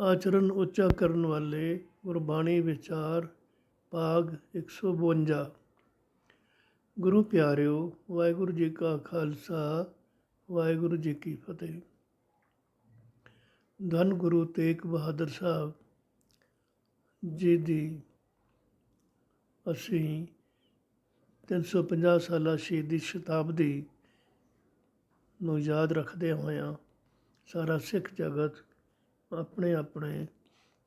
ਆਚਰਨ ਉੱਚਾ ਕਰਨ ਵਾਲੇ ਗੁਰਬਾਣੀ ਵਿਚਾਰ, ਭਾਗ 152 ਗੁਰੂ ਪਿਆਰਿਓ, ਵਾਹਿਗੁਰੂ ਜੀ ਕਾ ਖਾਲਸਾ, ਵਾਹਿਗੁਰੂ ਜੀ ਕੀ ਫਤਿਹ। ਧੰਨ ਗੁਰੂ ਤੇਗ ਬਹਾਦਰ ਸਾਹਿਬ ਜੀ ਦੀ ਅਸੀਂ 350 ਸਾਲਾ ਸ਼ਹੀਦੀ ਸ਼ਤਾਬਦੀ ਨੂੰ ਯਾਦ ਰੱਖਦੇ ਹੋਇਆਂ ਸਾਰਾ ਸਿੱਖ ਜਗਤ ਆਪਣੇ ਆਪਣੇ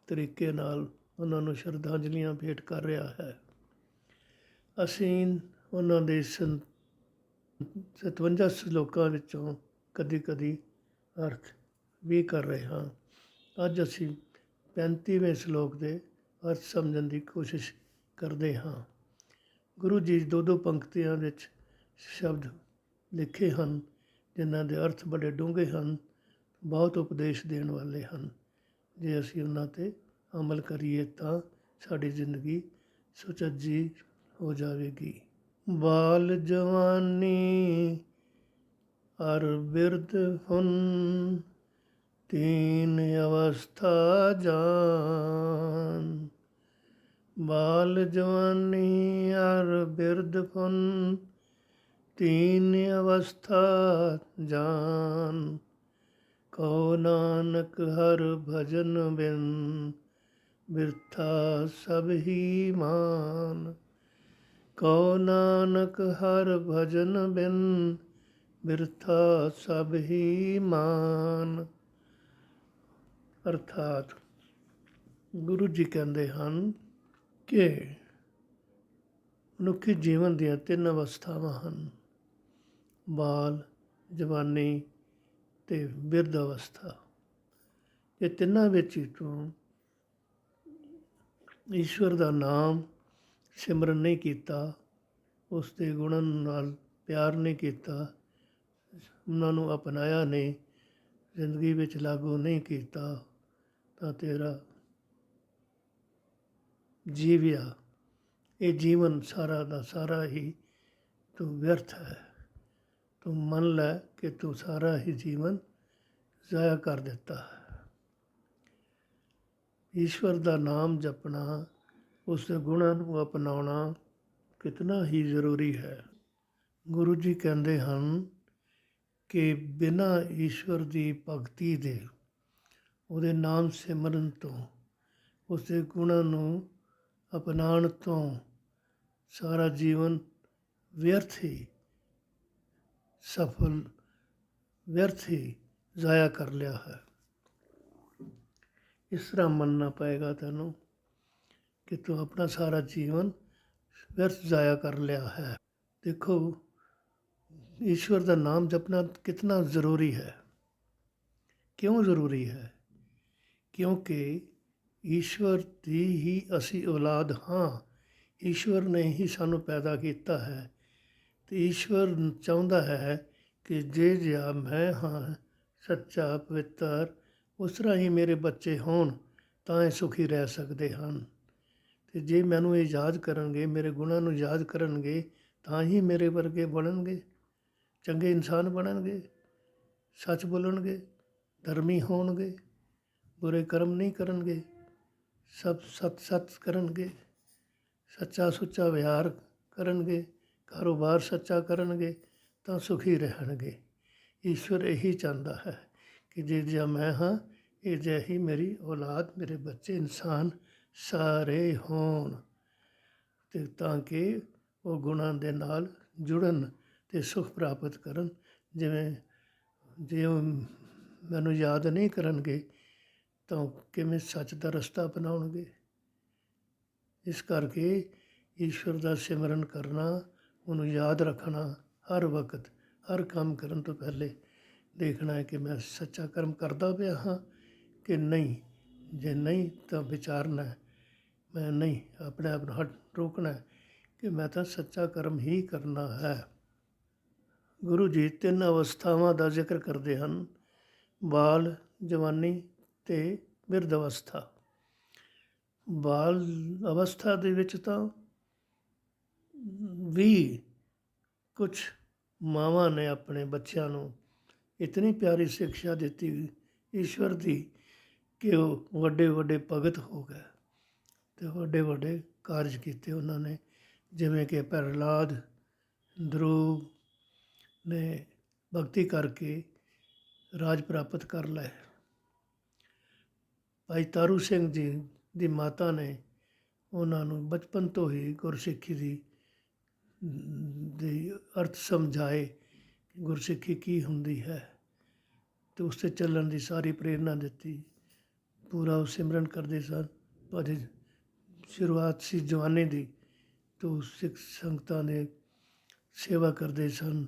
ਤਰੀਕੇ ਨਾਲ ਉਹਨਾਂ ਨੂੰ ਸ਼ਰਧਾਂਜਲੀਆਂ ਭੇਟ ਕਰ ਰਿਹਾ ਹੈ। ਅਸੀਂ ਉਹਨਾਂ ਦੇ ਸੰ- 57 ਸ਼ਲੋਕਾਂ ਵਿੱਚੋਂ ਕਦੀ ਕਦੀ ਅਰਥ ਵੀ ਕਰ ਰਹੇ ਹਾਂ। ਅੱਜ ਅਸੀਂ 35ਵੇਂ ਸ਼ਲੋਕ ਦੇ ਅਰਥ ਸਮਝਣ ਦੀ ਕੋਸ਼ਿਸ਼ ਕਰਦੇ ਹਾਂ। ਗੁਰੂ ਜੀ ਦੋ ਦੋ ਪੰਕਤੀਆਂ ਵਿੱਚ ਸ਼ਬਦ ਲਿਖੇ ਹਨ, ਜਿਨ੍ਹਾਂ ਦੇ ਅਰਥ ਬੜੇ ਡੂੰਘੇ ਹਨ, ਬਹੁਤ ਉਪਦੇਸ਼ ਦੇਣ ਵਾਲੇ ਹਨ। ਜੇ ਅਸੀਂ ਉਹਨਾਂ ਤੇ ਅਮਲ ਕਰੀਏ ਤਾਂ ਸਾਡੀ ਜ਼ਿੰਦਗੀ ਸੁਚੱਜੀ ਹੋ ਜਾਵੇਗੀ। ਬਾਲ ਜਵਾਨੀ ਅਰ ਬਿਰਧ ਹੁਨ ਤੀਨ ਅਵਸਥਾ ਜਾਨ। ਬਾਲ ਜਵਾਨੀ ਅਰ ਬਿਰਧ ਹੁਨ ਤੀਨ ਅਵਸਥਾ ਜਾਨ। ਕਉ ਨਾਨਕ ਹਰ ਭਜਨ ਬਿਨ, ਬਿਰਥਾ ਸਭ ਹੀ ਮਾਨ। ਕਉ ਨਾਨਕ ਹਰ ਭਜਨ ਬਿਨ, ਬਿਰਥਾ ਸਭ ਹੀ ਮਾਨ। ਅਰਥਾਤ ਗੁਰੂ ਜੀ ਕਹਿੰਦੇ ਹਨ ਕਿ ਮਨੁੱਖੀ ਜੀਵਨ ਦੀਆਂ ਤਿੰਨ ਅਵਸਥਾਵਾਂ ਹਨ। ਬਾਲ, ਜਵਾਨੀ ਤੇ ਬਿਰਧ ਅਵਸਥਾ। ਇਹ ਤਿੰਨਾਂ ਵਿੱਚ ਹੀ ਤੂੰ ਈਸ਼ਵਰ ਦਾ ਨਾਮ ਸਿਮਰਨ ਨਹੀਂ ਕੀਤਾ ਉਸ ਦੇ ਗੁਣਾਂ ਨਾਲ ਪਿਆਰ ਨਹੀਂ ਕੀਤਾ, ਉਹਨਾਂ ਨੂੰ ਅਪਣਾਇਆ ਨਹੀਂ, ਜ਼ਿੰਦਗੀ ਵਿੱਚ ਲਾਗੂ ਨਹੀਂ ਕੀਤਾ, ਤਾਂ ਤੇਰਾ ਜੀਵਿਆ। ਇਹ ਜੀਵਨ ਸਾਰਾ ਦਾ ਸਾਰਾ ਹੀ ਤੂੰ ਵਿਅਰਥ ਹੈ। ਤੂੰ ਮੰਨ ਲੈ ਕਿ ਤੂੰ ਸਾਰਾ ਹੀ ਜੀਵਨ ਜ਼ਾਇਆ ਕਰ ਦਿੱਤਾ ਹੈ। ਈਸ਼ਵਰ ਦਾ ਨਾਮ ਜਪਣਾ ਉਸ ਦੇ ਗੁਣਾਂ ਨੂੰ ਅਪਣਾਉਣਾ ਕਿਤਨਾ ਹੀ ਜ਼ਰੂਰੀ ਹੈ। ਗੁਰੂ ਜੀ ਕਹਿੰਦੇ ਹਨ ਕਿ ਬਿਨਾਂ ਈਸ਼ਵਰ ਦੀ ਭਗਤੀ ਦੇ ਉਹਦੇ ਨਾਮ ਸਿਮਰਨ ਤੋਂ ਉਸ ਦੇ ਗੁਣਾਂ ਨੂੰ ਅਪਣਾਉਣ ਤੋਂ ਸਾਰਾ ਜੀਵਨ ਵਿਅਰਥ ਹੀ ਸਫਲ ਵਿਅਰਥ ਹੀ ਜ਼ਾਇਆ ਕਰ ਲਿਆ ਹੈ। ਇਸ ਤਰ੍ਹਾਂ ਮੰਨਣਾ ਪਏਗਾ ਤੈਨੂੰ ਕਿ ਤੂੰ ਆਪਣਾ ਸਾਰਾ ਜੀਵਨ ਵਿਅਰਥ ਜ਼ਾਇਆ ਕਰ ਲਿਆ ਹੈ। ਦੇਖੋ, ਈਸ਼ਵਰ ਦਾ ਨਾਮ ਜਪਣਾ ਕਿਤਨਾ ਜ਼ਰੂਰੀ ਹੈ। ਕਿਉਂ ਜ਼ਰੂਰੀ ਹੈ? ਕਿਉਂਕਿ ਈਸ਼ਵਰ ਦੀ ਹੀ ਅਸੀਂ ਔਲਾਦ ਹਾਂ। ਈਸ਼ਵਰ ਨੇ ਹੀ ਸਾਨੂੰ ਪੈਦਾ ਕੀਤਾ ਹੈ। ਤੇ ਈਸ਼ਵਰ ਚਾਹੁੰਦਾ ਹੈ ਕਿ ਜੇ ਜਿਹਾ ਮੈਂ ਹਾਂ, ਸੱਚਾ, ਪਵਿੱਤਰ, ਉਸ ਰਾਹੀਂ ਮੇਰੇ ਬੱਚੇ ਹੋਣ, ਤਾਂ ਇਹ ਸੁਖੀ ਰਹਿ ਸਕਦੇ ਹਨ। ਤੇ ਜੇ ਮੈਨੂੰ ਇਹ ਯਾਦ ਕਰਨਗੇ, ਮੇਰੇ ਗੁਣਾਂ ਨੂੰ ਯਾਦ ਕਰਨਗੇ, ਤਾਂ ਹੀ ਮੇਰੇ ਵਰਗੇ ਬਣਨਗੇ, ਚੰਗੇ ਇਨਸਾਨ ਬਣਨਗੇ, ਸੱਚ ਬੋਲਣਗੇ, ਧਰਮੀ ਹੋਣਗੇ, ਬੁਰੇ ਕਰਮ ਨਹੀਂ ਕਰਨਗੇ, ਸਭ ਸਤ ਸਤ ਕਰਨਗੇ ਸੱਚਾ ਸੁੱਚਾ ਵਿਹਾਰ ਕਰਨਗੇ ਕਾਰੋਬਾਰ ਸੱਚਾ ਕਰਨਗੇ ਤਾਂ ਸੁਖੀ ਰਹਿਣਗੇ। ਈਸ਼ਵਰ ਇਹੀ ਚਾਹੁੰਦਾ ਹੈ ਕਿ ਜੇ ਜਿਹਾ ਮੈਂ ਹਾਂ, ਇਹ ਜਿਹੀ ਮੇਰੀ ਔਲਾਦ, ਮੇਰੇ ਬੱਚੇ ਇਨਸਾਨ ਸਾਰੇ ਹੋਣ ਤੇ ਤਾਂ ਕਿ ਉਹ ਗੁਣਾਂ ਦੇ ਨਾਲ ਜੁੜਨ ਤੇ ਸੁਖ ਪ੍ਰਾਪਤ ਕਰਨ। ਜਿਵੇਂ ਜੇ ਉਹ ਮੈਨੂੰ ਯਾਦ ਨਹੀਂ ਕਰਨਗੇ, ਤਾਂ ਉਹ ਕਿਵੇਂ ਸੱਚ ਦਾ ਰਸਤਾ ਅਪਣਾਉਣਗੇ? ਇਸ ਕਰਕੇ ਈਸ਼ਵਰ ਦਾ ਸਿਮਰਨ ਕਰਨਾ ਉਹਨੂੰ ਯਾਦ ਰੱਖਣਾ ਹਰ ਵਕਤ, ਹਰ ਕੰਮ ਕਰਨ ਤੋਂ ਪਹਿਲੇ ਦੇਖਣਾ ਹੈ ਕਿ ਮੈਂ ਸੱਚਾ ਕਰਮ ਕਰਦਾ ਪਿਆ ਹਾਂ ਕਿ ਨਹੀਂ। ਜੇ ਨਹੀਂ ਤਾਂ ਵਿਚਾਰਨਾ ਹੈ। ਮੈਂ ਨਹੀਂ, ਆਪਣੇ ਆਪ ਨੂੰ ਹਟ ਰੋਕਣਾ ਕਿ ਮੈਂ ਤਾਂ ਸੱਚਾ ਕਰਮ ਹੀ ਕਰਨਾ ਹੈ। ਗੁਰੂ ਜੀ ਤਿੰਨ ਅਵਸਥਾਵਾਂ ਦਾ ਜ਼ਿਕਰ ਕਰਦੇ ਹਨ, ਬਾਲ, ਜਵਾਨੀ ਤੇ ਬਿਰਧ ਅਵਸਥਾ। ਬਾਲ ਅਵਸਥਾ ਦੇ ਵਿੱਚ ਤਾਂ ਵੀ ਕੁਝ ਮਾਵਾਂ ਨੇ ਆਪਣੇ ਬੱਚਿਆਂ ਨੂੰ ਇਤਨੀ ਪਿਆਰੀ ਸਿੱਖਿਆ ਦਿੱਤੀ ਈਸ਼ਵਰ ਦੀ ਕਿ ਉਹ ਵੱਡੇ ਵੱਡੇ ਭਗਤ ਹੋ ਗਏ ਤੇ ਵੱਡੇ ਵੱਡੇ ਕਾਰਜ ਕੀਤੇ ਉਹਨਾਂ ਨੇ, ਜਿਵੇਂ ਕਿ ਪ੍ਰਹਲਾਦ ਧਰੁਵ ਨੇ ਭਗਤੀ ਕਰਕੇ ਰਾਜ ਪ੍ਰਾਪਤ ਕਰ ਲਏ। ਭਾਈ ਤਾਰੂ ਸਿੰਘ ਜੀ ਦੀ ਮਾਤਾ ਨੇ ਉਹਨਾਂ ਨੂੰ ਬਚਪਨ ਤੋਂ ਹੀ ਗੁਰਸਿੱਖੀ ਦੀ ਦੇ ਅਰਥ ਸਮਝਾਏ ਕਿ ਗੁਰਸਿੱਖੀ ਕੀ ਹੁੰਦੀ ਹੈ ਤੇ ਉਸ ਤੇ ਚੱਲਣ ਦੀ ਸਾਰੀ ਪ੍ਰੇਰਣਾ ਦਿੱਤੀ। ਪੂਰਾ ਉਹ ਸਿਮਰਨ ਕਰਦੇ ਸਨ ਪਰ ਸ਼ੁਰੂਆਤ ਸੀ ਜਵਾਨੀ ਦੀ, ਤੋਂ ਸਿੱਖ ਸੰਗਤਾਂ ਨੇ ਸੇਵਾ ਕਰਦੇ ਸਨ।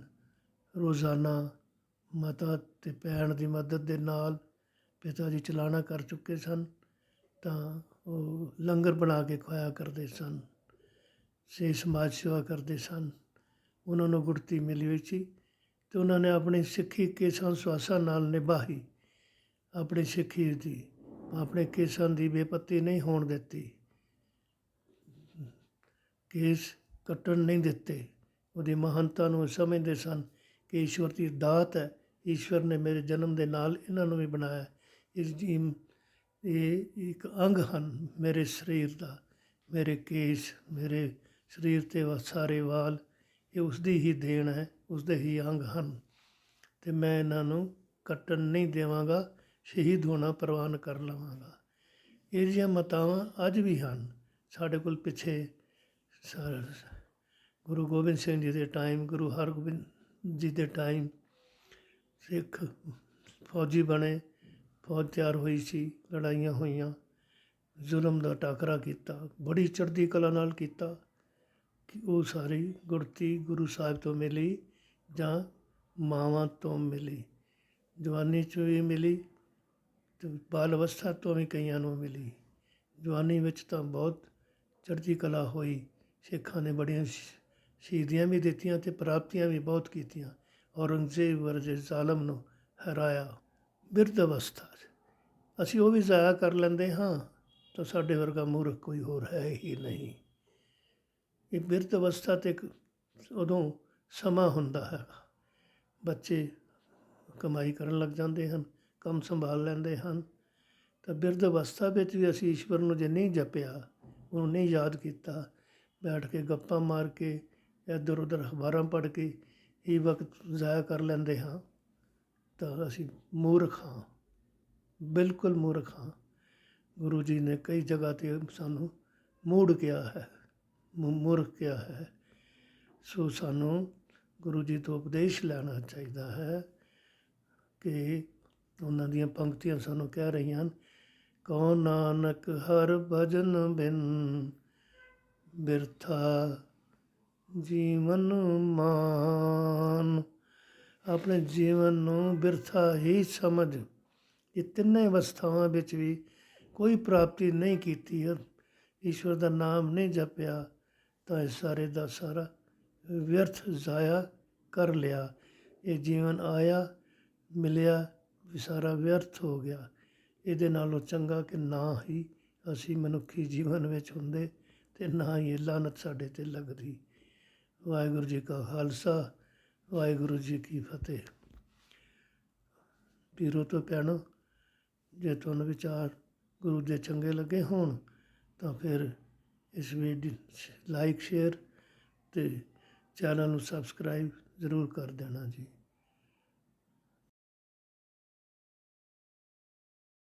ਰੋਜ਼ਾਨਾ ਮਾਤਾ ਤੇ ਭੈਣ ਦੀ ਮਦਦ ਦੇ ਨਾਲ ਪਿਤਾ ਜੀ ਚਲਾਣਾ ਕਰ ਚੁੱਕੇ ਸਨ, ਤਾਂ ਉਹ ਲੰਗਰ ਬਣਾ ਕੇ ਖਵਾਇਆ ਕਰਦੇ ਸਨ। ਸੇ ਸਮਾਜ ਸੇਵਾ ਕਰਦੇ ਸਨ। ਉਹਨਾਂ ਨੂੰ ਗੁੜਤੀ ਮਿਲੀ ਹੋਈ ਸੀ ਤੇ ਉਹਨਾਂ ਨੇ ਆਪਣੀ ਸਿੱਖੀ ਕੇਸਾਂ ਸੁਆਸਾਂ ਨਾਲ ਨਿਭਾਈ। ਆਪਣੀ ਸਿੱਖੀ ਦੀ, ਆਪਣੇ ਕੇਸਾਂ ਦੀ ਬੇਪਤੀ ਨਹੀਂ ਹੋਣ ਦਿੱਤੀ। ਕੇਸ ਕੱਟਣ ਨਹੀਂ ਦਿੱਤੇ। ਉਹਦੀ ਮਹਾਨਤਾ ਨੂੰ ਸਮਝਦੇ ਸਨ ਕਿ ਈਸ਼ਵਰ ਦੀ ਦਾਤ ਹੈ। ਈਸ਼ਵਰ ਨੇ ਮੇਰੇ ਜਨਮ ਦੇ ਨਾਲ ਇਹਨਾਂ ਨੂੰ ਵੀ ਬਣਾਇਆ। ਇਸ ਜੀ ਇਹ ਇੱਕ ਅੰਗ ਹਨ ਮੇਰੇ ਸਰੀਰ ਦਾ, ਮੇਰੇ ਕੇਸ, ਮੇਰੇ ਸਰੀਰ ਤੇ ਵਾ- ਸਾਰੇ ਵਾਲ, ਇਹ ਉਸ ਦੀ ਹੀ ਦੇਣ ਹੈ ਉਸ ਦੇ ਹੀ ਅੰਗ ਹਨ। ਤੇ ਮੈਂ ਇਹਨਾਂ ਨੂੰ ਕੱਟਣ ਨਹੀਂ ਦੇਵਾਂਗਾ, ਸ਼ਹੀਦ ਹੋਣਾ ਪ੍ਰਵਾਨ ਕਰ ਲਵਾਂਗਾ। ਇਹ ਜਿਹੀਆਂ ਮਤਾਵਾਂ ਅੱਜ ਵੀ ਹਨ। ਸਾਡੇ ਕੋਲ ਪਿੱਛੇ ਸਾ- ਗੁਰੂ ਗੋਬਿੰਦ ਸਿੰਘ ਜੀ ਦੇ ਟਾਈਮ ਗੁਰੂ ਹਰਗੋਬਿੰਦ ਜੀ ਦੇ ਟਾਈਮ ਸਿੱਖ ਫੌਜੀ ਬਣੇ, ਫੌਜ ਤਿਆਰ ਹੋਈ ਸੀ, ਲੜਾਈਆਂ ਹੋਈਆਂ, ਜ਼ੁਲਮ ਦਾ ਟਾਕਰਾ ਕੀਤਾ, ਬੜੀ ਚੜ੍ਹਦੀ ਕਲਾ ਨਾਲ ਕੀਤਾ। ਉਹ ਸਾਰੀ ਗੁੜਤੀ ਗੁਰੂ ਸਾਹਿਬ ਤੋਂ ਮਿਲੀ ਜਾਂ ਮਾਵਾਂ ਤੋਂ ਮਿਲੀ। ਜਵਾਨੀ 'ਚ ਵੀ ਮਿਲੀ ਤੇ ਬਾਲ ਅਵਸਥਾ ਤੋਂ ਵੀ ਕਈਆਂ ਨੂੰ ਮਿਲੀ। ਜਵਾਨੀ ਵਿੱਚ ਤਾਂ ਬਹੁਤ ਚੜ੍ਹਦੀ ਕਲਾ ਹੋਈ। ਸਿੱਖਾਂ ਨੇ ਬੜੀਆਂ ਸ਼ਹੀਦੀਆਂ ਵੀ ਦਿੱਤੀਆਂ ਤੇ ਪ੍ਰਾਪਤੀਆਂ ਵੀ ਬਹੁਤ ਕੀਤੀਆਂ। ਔਰੰਗਜ਼ੇਬ ਵਰਗੇ ਜ਼ਾਲਮ ਨੂੰ ਹਰਾਇਆ ਬਿਰਧ ਅਵਸਥਾ ਅਸੀਂ ਉਹ ਵੀ ਜ਼ਾਇਆ ਕਰ ਲੈਂਦੇ ਹਾਂ ਤਾਂ ਸਾਡੇ ਵਰਗਾ ਮੂਰਖ ਕੋਈ ਹੋਰ ਹੈ ਹੀ ਨਹੀਂ। ਇਹ ਬਿਰਧ ਅਵਸਥਾ ਤੇ ਇੱਕ ਉਦੋਂ ਸਮਾਂ ਹੁੰਦਾ ਹੈ। ਬੱਚੇ ਕਮਾਈ ਕਰਨ ਲੱਗ ਜਾਂਦੇ ਹਨ, ਕੰਮ ਸੰਭਾਲ ਲੈਂਦੇ ਹਨ। ਤਾਂ ਬਿਰਧ ਅਵਸਥਾ ਵਿੱਚ ਵੀ ਅਸੀਂ ਈਸ਼ਵਰ ਨੂੰ ਜੇ ਨਹੀਂ ਜਪਿਆ, ਉਹਨੂੰ ਨਹੀਂ ਯਾਦ ਕੀਤਾ, ਬੈਠ ਕੇ ਗੱਪਾਂ ਮਾਰ ਕੇ, ਇੱਧਰ ਉੱਧਰ ਅਖਬਾਰਾਂ ਪੜ੍ਹ ਕੇ ਇਹ ਵਕਤ ਜ਼ਾਇਆ ਕਰ ਲੈਂਦੇ ਹਾਂ, ਤਾਂ ਅਸੀਂ ਮੂਰਖ ਹਾਂ। ਬਿਲਕੁਲ ਮੂਰਖ ਹਾਂ। ਗੁਰੂ ਜੀ ਨੇ ਕਈ ਜਗ੍ਹਾ ਤੇ ਸਾਨੂੰ ਮੂੜ ਕਿਹਾ ਹੈ। ਮੁ- ਮੂਰਖ ਕਿਹਾ ਹੈ। ਸੋ ਸਾਨੂੰ ਗੁਰੂ ਜੀ ਤੋਂ ਉਪਦੇਸ਼ ਲੈਣਾ ਚਾਹੀਦਾ ਹੈ ਕਿ ਉਹਨਾਂ ਦੀਆਂ ਪੰਕਤੀਆਂ ਸਾਨੂੰ ਕਹਿ ਰਹੀਆਂ ਹਨ, ਕਉ ਨਾਨਕ ਹਰ ਭਜਨ ਬਿਨ ਬਿਰਥਾ, ਜੀਵਨ ਮਾਨ। ਆਪਣੇ ਜੀਵਨ ਨੂੰ ਬਿਰਥਾ ਹੀ ਸਮਝ। ਇਹ ਤਿੰਨੇ ਅਵਸਥਾਵਾਂ ਵਿੱਚ ਵੀ ਕੋਈ ਪ੍ਰਾਪਤੀ ਨਹੀਂ ਕੀਤੀ ਹੈ। ਈਸ਼ਵਰ ਦਾ ਨਾਮ ਨਹੀਂ ਜਪਿਆ। ਤਾਂ ਇਹ ਸਾਰੇ ਦਾ ਸਾਰਾ ਵਿਅਰਥ ਜ਼ਾਇਆ ਕਰ ਲਿਆ। ਇਹ ਜੀਵਨ ਆਇਆ, ਮਿਲਿਆ, ਵੀ ਸਾਰਾ ਵਿਅਰਥ ਹੋ ਗਿਆ। ਇਹਦੇ ਨਾਲੋਂ ਚੰਗਾ ਕਿ ਨਾ ਹੀ ਅਸੀਂ ਮਨੁੱਖੀ ਜੀਵਨ ਵਿੱਚ ਹੁੰਦੇ ਤੇ ਨਾ ਹੀ ਇਹ ਲਾਨਤ ਸਾਡੇ ਤੇ ਲੱਗਦੀ। ਵਾਹਿਗੁਰੂ ਜੀ ਕਾ ਖਾਲਸਾ, ਵਾਹਿਗੁਰੂ ਜੀ ਕੀ ਫਤਿਹ। ਪੀਰੋ ਤੋਂ ਭੈਣੋ, ਜੇ ਤੁਹਾਨੂੰ ਵਿਚਾਰ ਗੁਰੂ ਦੇ ਚੰਗੇ ਲੱਗੇ ਹੋਣ, ਤਾਂ ਫਿਰ ਇਸ ਵੀਡੀਓ ਲਾਈਕ ਸ਼ੇਅਰ ਅਤੇ ਚੈਨਲ ਨੂੰ ਸਬਸਕ੍ਰਾਈਬ ਜ਼ਰੂਰ ਕਰ ਦੇਣਾ ਜੀ।